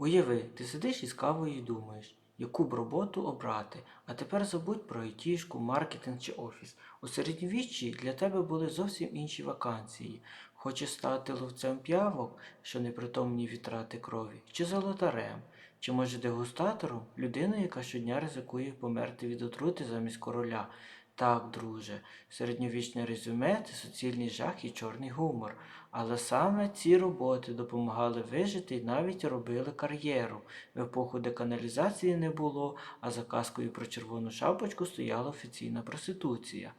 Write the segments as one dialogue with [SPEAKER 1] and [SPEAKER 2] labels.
[SPEAKER 1] Уяви, ти сидиш із кавою і думаєш, яку б роботу обрати, а тепер забудь про айтішку, маркетинг чи офіс. У середньовіччі для тебе були зовсім інші вакансії. Хочеш стати ловцем п'явок, що непритомні від трати крові, чи золотарем, чи може дегустатором, людиною, яка щодня ризикує померти від отрути замість короля. Так, друже, середньовічне резюме це суцільний жах і чорний гумор. Але саме ці роботи допомагали вижити і навіть робили кар'єру. В епоху де каналізації не було, а за казкою про червону шапочку стояла офіційна проституція.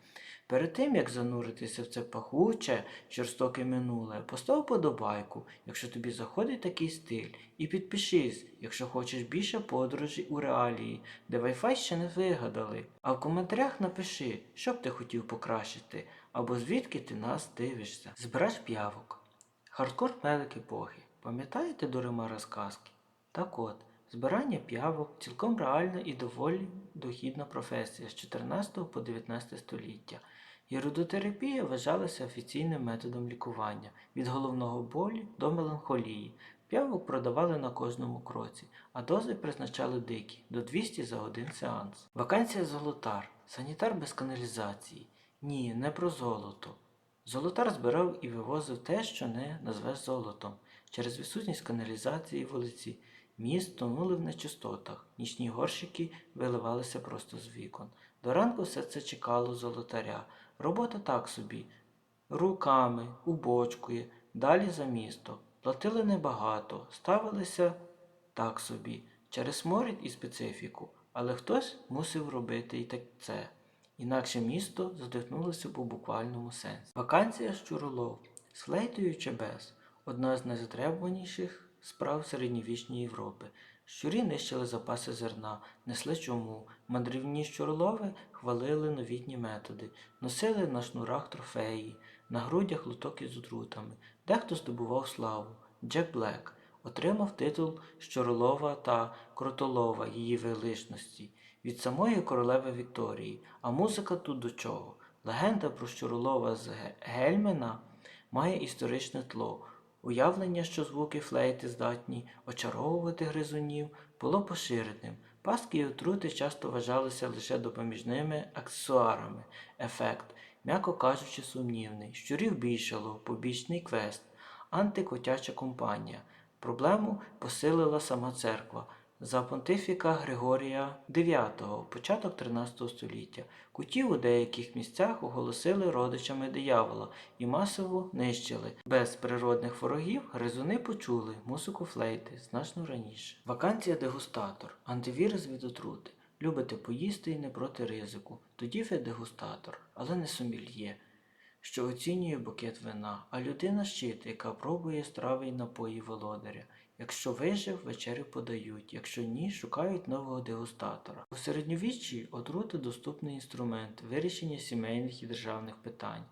[SPEAKER 1] Перед тим, як зануритися в це пахуче, жорстоке минуле, постав подобайку, якщо тобі заходить такий стиль, і підпишись, якщо хочеш більше подорожей у реалії, де Wi-Fi ще не вигадали. А в коментарях напиши, що б ти хотів покращити, або звідки ти нас дивишся. Збирач п'явок. Хардкор медик епохи. Пам'ятаєте Дорима розказки? Так от, збирання п'явок цілком реальна і доволі дохідна професія з 14 по 19 століття. Єрудотерапія вважалася офіційним методом лікування від головного болю до меланхолії. П'явок продавали на кожному кроці, а дози призначали дикі до 200 за один сеанс. Вакансія золотар. Санітар без каналізації. Ні, не про золото. Золотар збирав і вивозив те, що не назвеш золотом. Через відсутність каналізації вулиці міст тонули в нечистотах, нічні горщики виливалися просто з вікон. До ранку все це чекало золотаря. Робота так собі. Руками, убочкує, далі за місто. Платили небагато, ставилися так собі, через сморід і специфіку, але хтось мусив робити і так це. Інакше місто задихнулося у буквальному сенсі. Вакансія щуролов з флейтою чи без одна з найзатребуваніших справ середньовічної Європи. Щурі нищили запаси зерна, несли чому. Мандрівні щуролови хвалили новітні методи, носили на шнурах трофеї, на грудях лоток із отрутами. Дехто здобував славу. Джек Блек отримав титул Щуролова та Крутолова її величності від самої королеви Вікторії. А музика тут до чого? Легенда про Щуролова з Гельмена має історичне тло. Уявлення, що звуки флейти здатні очаровувати гризунів, було поширеним. Паски і отрути часто вважалися лише допоміжними аксесуарами. Ефект, м'яко кажучи, сумнівний. Щурів більшало, побічний квест, антикотяча компанія. Проблему посилила сама церква. За понтифіка Григорія IX, початок 13 століття, кутів у деяких місцях оголосили родичами диявола і масово нищили. Без природних ворогів гризуни почули музику флейти значно раніше. Вакансія дегустатор, антивірус від отрути. Любите поїсти і не проти ризику. Тоді ви дегустатор, але не сомельє, що оцінює букет вина, а людина щит, яка пробує страви й напої володаря. Якщо вижив, вечерю подають, якщо ні, шукають нового дегустатора. У середньовіччі отрути доступний інструмент вирішення сімейних і державних питань.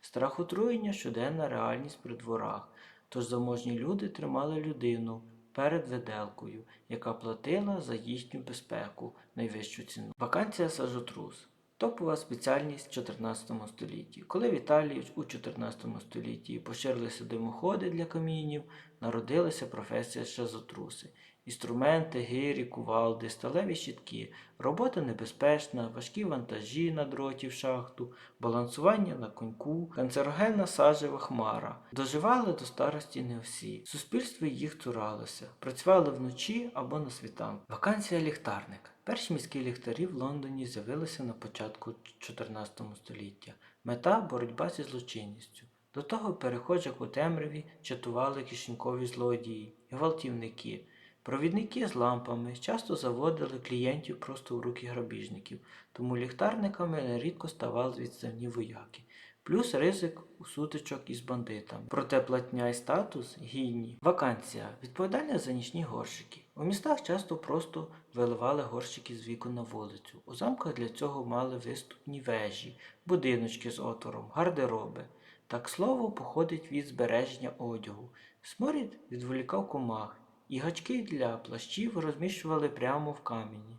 [SPEAKER 1] Страх отруєння щоденна реальність при дворах. Тож заможні люди тримали людину перед виделкою, яка платила за їхню безпеку найвищу ціну. Вакансія сажотрус. Топова спеціальність в 14 столітті. Коли в Італії у 14 столітті поширилися димоходи для камінів, народилася професія шазотруси. Інструменти, гирі, кувалди, сталеві щітки, робота небезпечна, важкі вантажі на дроті в шахту, балансування на коньку, канцерогенна сажева хмара. Доживали до старості не всі. Суспільство їх цуралося, працювали вночі або на світанку. Вакансія ліхтарник. Перші міські ліхтарі в Лондоні з'явилися на початку 14 століття. Мета боротьба зі злочинністю. До того перехожих у темряві чатували кишенькові злодії, гвалтівники. Провідники з лампами часто заводили клієнтів просто в руки грабіжників, тому ліхтарниками нерідко ставали відставні вояки. Плюс ризик у сутичок із бандитами. Проте платня і статус гідні. Вакансія відповідальна за нічні горщики. У містах часто просто виливали горщики з вікон на вулицю. У замках для цього мали виступні вежі, будиночки з отвором, гардероби. Так слово походить від збереження одягу. Сморід відволікав комах, і гачки для плащів розміщували прямо в камені.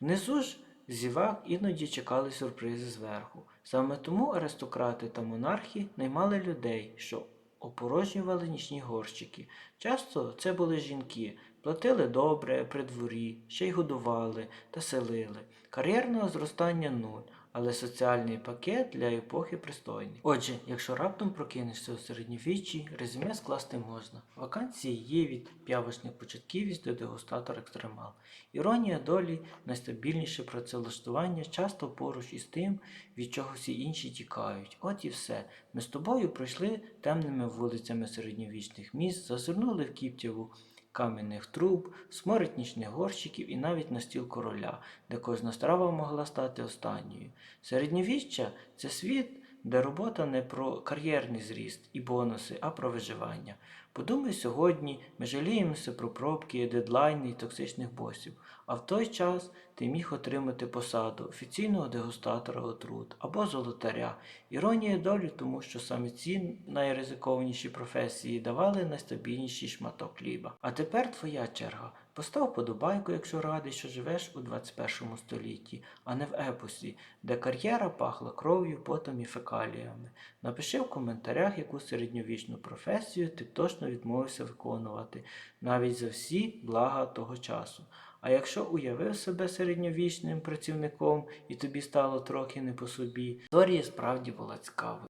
[SPEAKER 1] Внизу ж зівак іноді чекали сюрпризи зверху. Саме тому аристократи та монархи наймали людей, що опорожнювали нічні горщики. Часто це були жінки, Платили добре при дворі, ще й годували та селили. Кар'єрного зростання нуль, але соціальний пакет для епохи пристойний. Отже, якщо раптом прокинешся у середньовіччі, резюме скласти можна. Вакансії є від п'явочних початківець до дегустатор екстремал. Іронія долі найстабільніше працевлаштування часто поруч із тим, від чого всі інші тікають. От і все. Ми з тобою пройшли темними вулицями середньовічних міст, зазирнули в Кіптєву кам'яних труб, сморить нічних горщиків і навіть на стіл короля, де кожна страва могла стати останньою. Середньовіччя це світ, де робота не про кар'єрний зріст і бонуси, а про виживання. Подумай сьогодні, ми жаліємося про пробки, дедлайни і токсичних босів, а в той час ти міг отримати посаду офіційного дегустатора отрут або золотаря. Іронія долі, тому що саме ці найризикованіші професії давали найстабільніший шматок хліба. А тепер твоя черга. Постав подобайку, якщо радий, що живеш у 21 столітті, а не в епосі, де кар'єра пахла кров'ю, потом і фекаліями. Напиши в коментарях, яку середньовічну професію ти точно відмовився виконувати, навіть за всі блага того часу. А якщо уявив себе середньовічним працівником і тобі стало трохи не по собі, історія справді була цікавою.